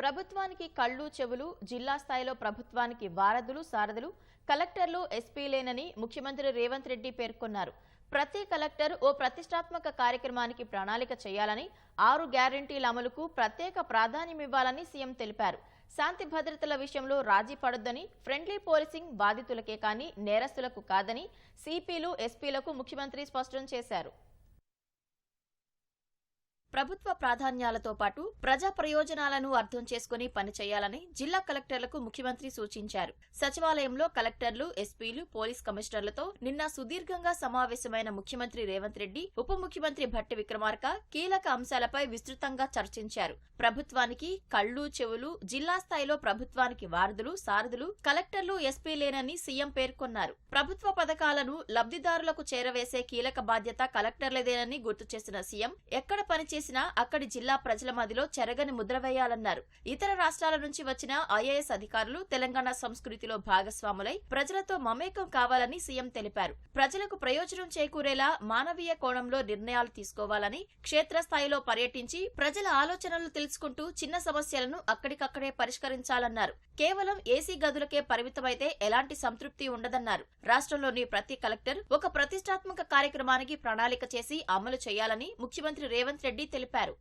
ప్రభుత్వానికి కళ్ళు చెవులు జిల్లా స్థాయిలో ప్రభుత్వానికి వారధులు సారథులు కలెక్టర్లు ఎస్పీలేనని ముఖ్యమంత్రి రేవంత్ రెడ్డి పేర్కొన్నారు. ప్రతి కలెక్టర్ ఓ ప్రతిష్టాత్మక కార్యక్రమానికి ప్రణాళిక చేయాలని ఆరు గ్యారంటీల అమలుకు ప్రత్యేక ప్రాధాన్యమివ్వాలని సీఎం తెలిపారు. శాంతి భద్రతల విషయంలో రాజీ పడొద్దని ఫ్రెండ్లీ పోలీసింగ్ బాధితులకే కానీ నేరస్తులకు కాదని సిపిలు ఎస్పీలకు ముఖ్యమంత్రి స్పష్టం చేశారు. ప్రభుత్వ ప్రాధాన్యాలతో పాటు ప్రజా ప్రయోజనాలను అర్థం చేసుకుని పనిచేయాలని జిల్లా కలెక్టర్లకు ముఖ్యమంత్రి సూచించారు. సచివాలయంలో కలెక్టర్లు ఎస్పీలు పోలీస్ కమిషనర్లతో నిన్న సుదీర్ఘంగా సమావేశమైన ముఖ్యమంత్రి రేవంత్ రెడ్డి ఉప ముఖ్యమంత్రి భట్టి విక్రమార్క కీలక అంశాలపై విస్తృతంగా చర్చించారు. ప్రభుత్వానికి కళ్ళు చెవులు జిల్లా స్థాయిలో ప్రభుత్వానికి వారధులు సారథులు కలెక్టర్లు ఎస్పీలేనని సీఎం పేర్కొన్నారు. ప్రభుత్వ పథకాలను లబ్ధిదారులకు చేరవేసే కీలక బాధ్యత కలెక్టర్లదేనని గుర్తు చేసిన సీఎం ఎక్కడ చేసినా అక్కడి జిల్లా ప్రజల మదిలో చెరగని ముద్ర వేయాలన్నారు. ఇతర రాష్ట్రాల నుంచి వచ్చిన ఐఏఎస్ అధికారులు తెలంగాణ సంస్కృతిలో భాగస్వాములై ప్రజలతో మమేకం కావాలని సీఎం తెలిపారు. ప్రజలకు ప్రయోజనం చేకూరేలా మానవీయ కోణంలో నిర్ణయాలు తీసుకోవాలని క్షేత్రస్థాయిలో పర్యటించి ప్రజల ఆలోచనలు తెలుసుకుంటూ చిన్న సమస్యలను అక్కడికక్కడే పరిష్కరించాలన్నారు. కేవలం ఏసీ గదులకే పరిమితమైతే ఎలాంటి సంతృప్తి ఉండదన్నారు. రాష్ట్రంలోని ప్రతి కలెక్టర్ ఒక ప్రతిష్టాత్మక కార్యక్రమానికి ప్రణాళిక చేసి అమలు చేయాలని ముఖ్యమంత్రి రేవంత్ రెడ్డి తెలిపారు.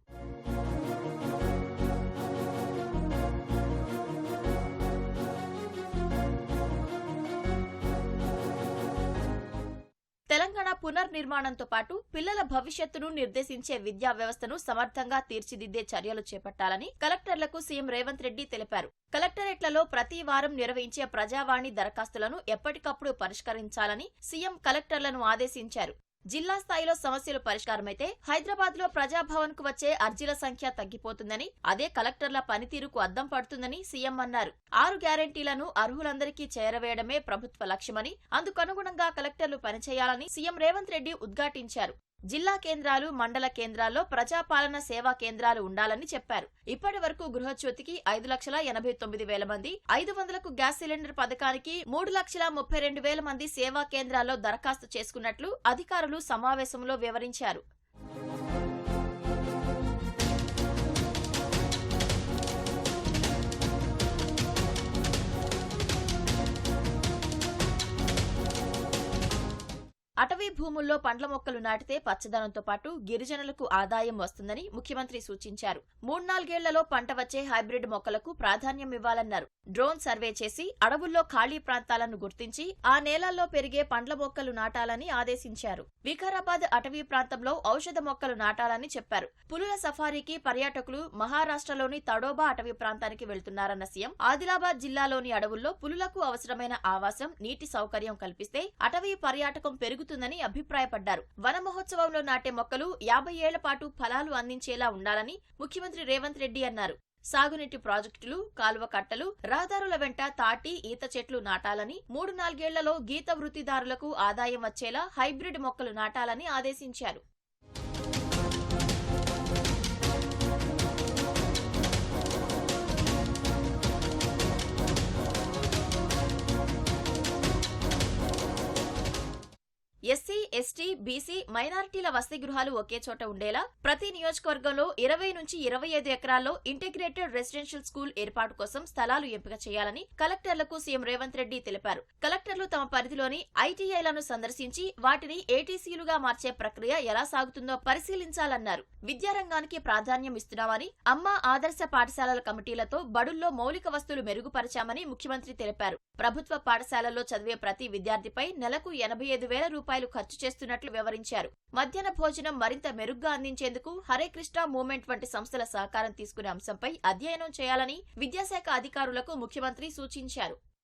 తెలంగాణ పునర్నిర్మాణంతో పాటు పిల్లల భవిష్యత్తును నిర్దేశించే విద్యా వ్యవస్థను సమర్థంగా తీర్చిదిద్దే చర్యలు చేపట్టాలని కలెక్టర్లకు సీఎం రేవంత్ రెడ్డి తెలిపారు. కలెక్టరేట్లలో ప్రతి వారం నిర్వహించే ప్రజావాణి దరఖాస్తులను ఎప్పటికప్పుడు పరిష్కరించాలని సీఎం కలెక్టర్లను ఆదేశించారు. జిల్లా స్థాయిలో సమస్యలు పరిష్కారమైతే హైదరాబాద్లో ప్రజాభవన్కు వచ్చే అర్జీల సంఖ్య తగ్గిపోతుందని అదే కలెక్టర్ల పనితీరుకు అద్దం పడుతుందని సీఎం అన్నారు. ఆరు గ్యారంటీలను అర్హులందరికీ చేరవేయడమే ప్రభుత్వ లక్ష్యమని అందుకనుగుణంగా కలెక్టర్లు పనిచేయాలని సీఎం రేవంత్ రెడ్డి ఉద్ఘాటించారు. జిల్లా కేంద్రాలు మండల కేంద్రాల్లో ప్రజాపాలన సేవా కేంద్రాలు ఉండాలని చెప్పారు. ఇప్పటి వరకు గృహజ్యోతికి ఐదు లక్షల ఎనభై తొమ్మిది వేల మంది ఐదు వందలకు గ్యాస్ సిలిండర్ పథకానికి మూడు లక్షల ముప్పై రెండు వేల మంది సేవా కేంద్రాల్లో దరఖాస్తు చేసుకున్నట్లు అధికారులు సమావేశంలో వివరించారు. అటవీ భూముల్లో పండ్ల మొక్కలు నాటితే పచ్చదనంతో పాటు గిరిజనులకు ఆదాయం వస్తుందని ముఖ్యమంత్రి సూచించారు. మూడు నాలుగేళ్ళలో పంట వచ్చే హైబ్రిడ్ మొక్కలకు ప్రాధాన్యం ఇవ్వాలన్నారు. డ్రోన్ సర్వే చేసి అడవుల్లో ఖాళీ ప్రాంతాలను గుర్తించి ఆ నేలల్లో పెరిగే పండ్ల మొక్కలు నాటాలని ఆదేశించారు. వికారాబాద్ అటవీ ప్రాంతంలో ఔషధ మొక్కలు నాటాలని చెప్పారు. పులుల సఫారీకి పర్యాటకులు మహారాష్ట్రలోని తడోబా అటవీ ప్రాంతానికి వెళ్తున్నారన్న సీఎం ఆదిలాబాద్ జిల్లాలోని అడవుల్లో పులులకు అవసరమైన ఆవాసం నీటి సౌకర్యం కల్పిస్తే అటవీ పర్యాటకం పెరుగుతుందని అభిప్రాయపడ్డారు. వన మహోత్సవంలో నాటే మొక్కలు యాభై ఏళ్ళ పాటు ఫలాలు అందించేలా ఉండాలని ముఖ్యమంత్రి రేవంత్ రెడ్డి అన్నారు. సాగునీటి ప్రాజెక్టులు కాలువ కట్టలు రహదారుల వెంట తాటి ఈత చెట్లు నాటాలని మూడు నాలుగేళ్ళలో గీత వృత్తిదారులకు ఆదాయం వచ్చేలా హైబ్రిడ్ మొక్కలు నాటాలని ఆదేశించారు. ఎస్సీ ఎస్టీ బీసీ మైనారిటీల వసతి గృహాలు ఒకే చోట ఉండేలా ప్రతి నియోజకవర్గంలో ఇరవై నుంచి ఇరవై ఐదు ఎకరాల్లో ఇంటిగ్రేటెడ్ రెసిడెన్షియల్ స్కూల్ ఏర్పాటు కోసం స్థలాలు ఎంపిక చేయాలని కలెక్టర్లకు సీఎం రేవంత్ రెడ్డి తెలిపారు. కలెక్టర్లు తమ పరిధిలోని ఐటీఐలను సందర్శించి వాటిని ఏటీసీలుగా మార్చే ప్రక్రియ ఎలా సాగుతుందో పరిశీలించాలన్నారు. విద్యారంగానికి ప్రాధాన్యం ఇస్తున్నామని అమ్మ ఆదర్శ పాఠశాలల కమిటీలతో బడుల్లో మౌలిక వస్తువులు మెరుగుపరచామని ముఖ్యమంత్రి తెలిపారు. ప్రభుత్వ పాఠశాలల్లో చదివే ప్రతి విద్యార్థిపై నెలకు ఎనభై ఐదు వేల రూపాయలు ఖర్చు చేస్తున్నట్లు వివరించారు. మధ్యాహ్న భోజనం మరింత మెరుగ్గా అందించేందుకు హరే కృష్ణ మూవ్మెంట్ వంటి సంస్థల సహకారం తీసుకునే అంశంపై అధ్యయనం చేయాలని విద్యాశాఖ అధికారులకు ముఖ్యమంత్రి సూచించారు.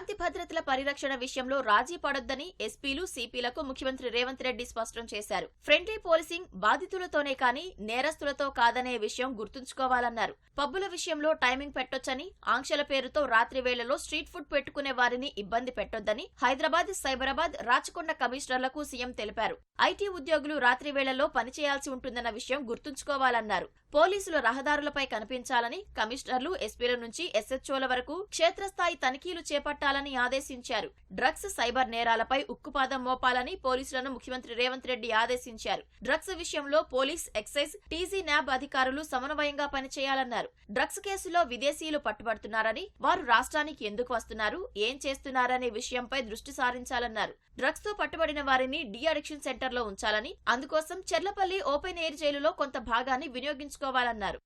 శాంతి భద్రతల పరిరక్షణ విషయంలో రాజీ పడొద్దని ఎస్పీలు సిపిలకు ముఖ్యమంత్రి రేవంత్ రెడ్డి స్పష్టం చేశారు. ఫ్రెండ్లీ పోలీసింగ్ బాధితులతోనే కానీ నేరస్తులతో కాదనే విషయం గుర్తుంచుకోవాలన్నారు. పబ్బుల విషయంలో టైమింగ్ పెట్టొచ్చని ఆంక్షల పేరుతో రాత్రి వేళలో స్ట్రీట్ ఫుడ్ పెట్టుకునే వారిని ఇబ్బంది పెట్టొద్దని హైదరాబాద్ సైబరాబాద్ రాచకొండ కమిషనర్లకు సీఎం తెలిపారు. ఐటీ ఉద్యోగులు రాత్రి వేళల్లో పనిచేయాల్సి ఉంటుందన్న విషయం గుర్తుంచుకోవాలన్నారు. పోలీసులు రహదారులపై కనిపించాలని కమిషనర్లు ఎస్పీల నుంచి ఎస్హెచ్ఓల వరకు క్షేత్రస్థాయి తనిఖీలు చేపట్టాలని ఆదేశించారు. డ్రగ్స్ సైబర్ నేరాలపై ఉక్కుపాదం మోపాలని పోలీసులను ముఖ్యమంత్రి రేవంత్ రెడ్డి ఆదేశించారు. డ్రగ్స్ విషయంలో పోలీస్ ఎక్సైజ్ టీజీ న్యాబ్ అధికారులు సమన్వయంగా పనిచేయాలన్నారు. డ్రగ్స్ కేసులో విదేశీయులు పట్టుబడుతున్నారని వారు రాష్ట్రానికి ఎందుకు వస్తున్నారు ఏం చేస్తున్నారనే విషయంపై దృష్టి సారించాలన్నారు. డ్రగ్స్తో పట్టుబడిన వారిని డి అడిక్షన్ సెంటర్లో ఉంచాలని అందుకోసం చెర్లపల్లి ఓపెన్ ఎయిర్ జైలులో కొంత భాగాన్ని వినియోగించుకోవాలన్నారు.